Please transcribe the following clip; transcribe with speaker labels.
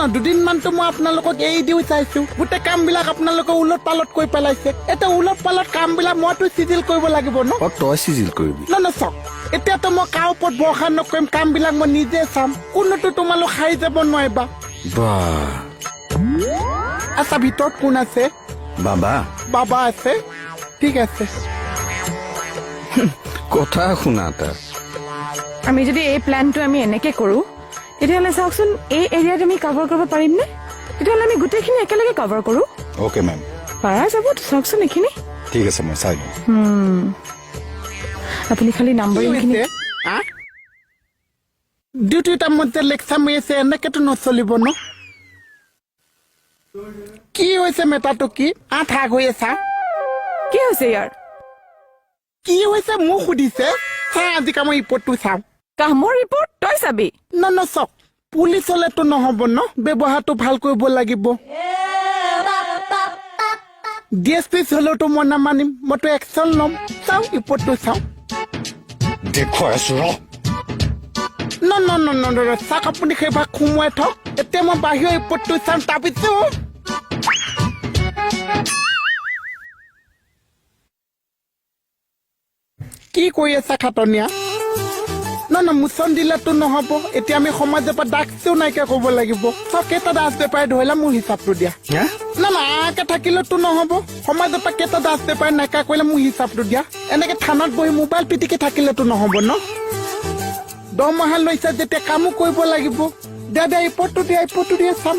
Speaker 1: ন দুদিনমানতো মই আপোনালোকক এৰি দিও চাইছো। গোটেই কামবিলাক আপোনালোকে ওলট পালট কৰি পেলাইছে। এতিয়া ওলট পালট কামবিলাক মইতো চিজিল কৰিব লাগিব ন?
Speaker 2: অ তই চিজিল কৰিবি।
Speaker 1: ন ন চাওক। এতিয়াতো মই কাৰ ওপৰত ভৰসা নকৰিম কামবিলাক মই নিজে চাম। কোনোতো তোমালোক হাৰি যাব নোৱাৰিবা।
Speaker 2: বা।
Speaker 1: আচ্ছা ভিতৰত কোন আছে?
Speaker 2: বাবা।
Speaker 1: বাবা আছে? ঠিক আছে।
Speaker 2: কথা শুনা তাৰ।
Speaker 3: আমি যদি এই প্লেনটো আমি এনেকে কৰো তেতিয়াহ'লে চাওকচোন এই এৰিয়াত আমি কভাৰ কৰিব পাৰিমনে? তেতিয়াহ'লে আমি গোটেইখিনি একেলগে কভাৰ কৰো।
Speaker 4: অ'কে মেম
Speaker 3: পাৰা যাব চাওকচোন এইখিনি।
Speaker 4: ঠিক আছে মই চাই লওঁ।
Speaker 3: আপুনি খালি নাম্বাৰিংখিনি
Speaker 1: ডিউটি টাইমত যে লেকচাৰ মাৰি আছে এনেকেতো নচলিব ন? কি হৈছে মেটাৰটো কি? আঠ আগ হৈ আছা
Speaker 3: কি হৈছে ইয়াৰ?
Speaker 1: কি হৈছে মোক সুধিছে? চা আজি মই ৰিপৰ্টটো চাওঁ।
Speaker 3: কামৰ ৰিপৰ্ট তই চাবি।
Speaker 1: ন ন চাওক। পুলিচ হলেতো নহব ন? ব্যৱহাৰটো ভাল কৰিব লাগিব। ডি এছ পি হলেওতো মই নামানিম। মইতো একশ্যন ল'ম। চাওঁ ৰিপৰ্টটো চাওঁ।
Speaker 4: দেখুৱাই আছো ৰ।
Speaker 1: ন ন ন ন ন, ন চাওক আপুনি সেইভাগ সোমোৱাই থওক। এতিয়া মই বাহিৰৰ ৰিপৰ্টটো চাম তাৰপিছত। কি কৰি আছা খাটনীয়া? ন ন মোচন দিলেতো নহব। এতিয়া আমি সমাজৰ পৰা ডাকছেও নাইকিয়া কৰিব লাগিব। চাওক কেইটা ডান্স পেপাৰে ধৰিলা মোৰ হিচাপটো দিয়া? না না আকে থাকিলেতো নহব। সমাজৰ পৰা কেইটা ডান্স পেপাৰ নাইকিয়া কৰিলে মোৰ হিচাপটো দিয়া। এনেকে থানাত বহি মোবাইল পিটিকি থাকিলেতো নহব ন? দৰমহা লৈছা যেতিয়া কামো কৰিব লাগিব। দিয়া দিয়া ৰিপৰ্টটো দিয়া ৰিপৰ্টটো দিয়া চাম।